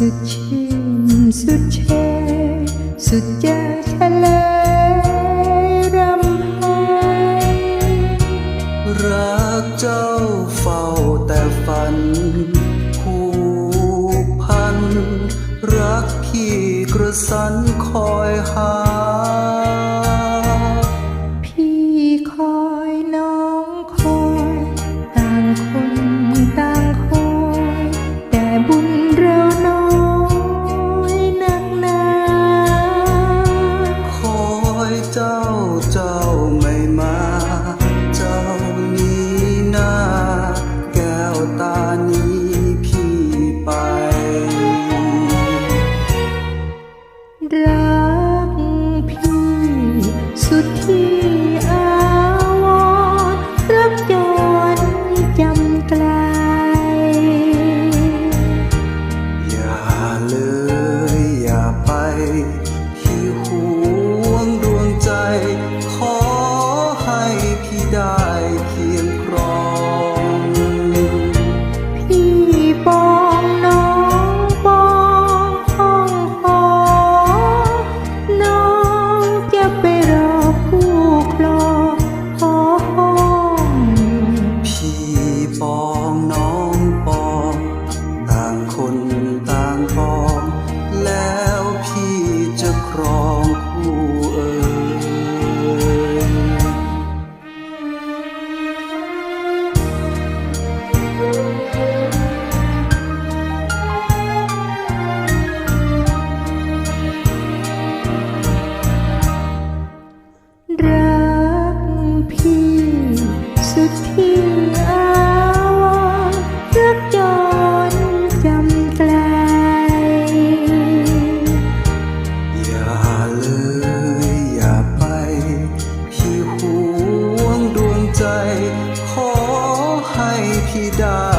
สุดชื่นสุดเชยสุดยาทะเลยรำไห้รักเจ้าเฝ้าแต่ฝันผูกพัน รักพี่กระสันคอยหา ที่ห่วงดวงใจ ขอให้พี่ได้เพียง รักพี่สุดที่อาวรรักจนจำไกอย่าเลยอย่าไป พี่ห่วงดวงใจ ขอให้พี่ได้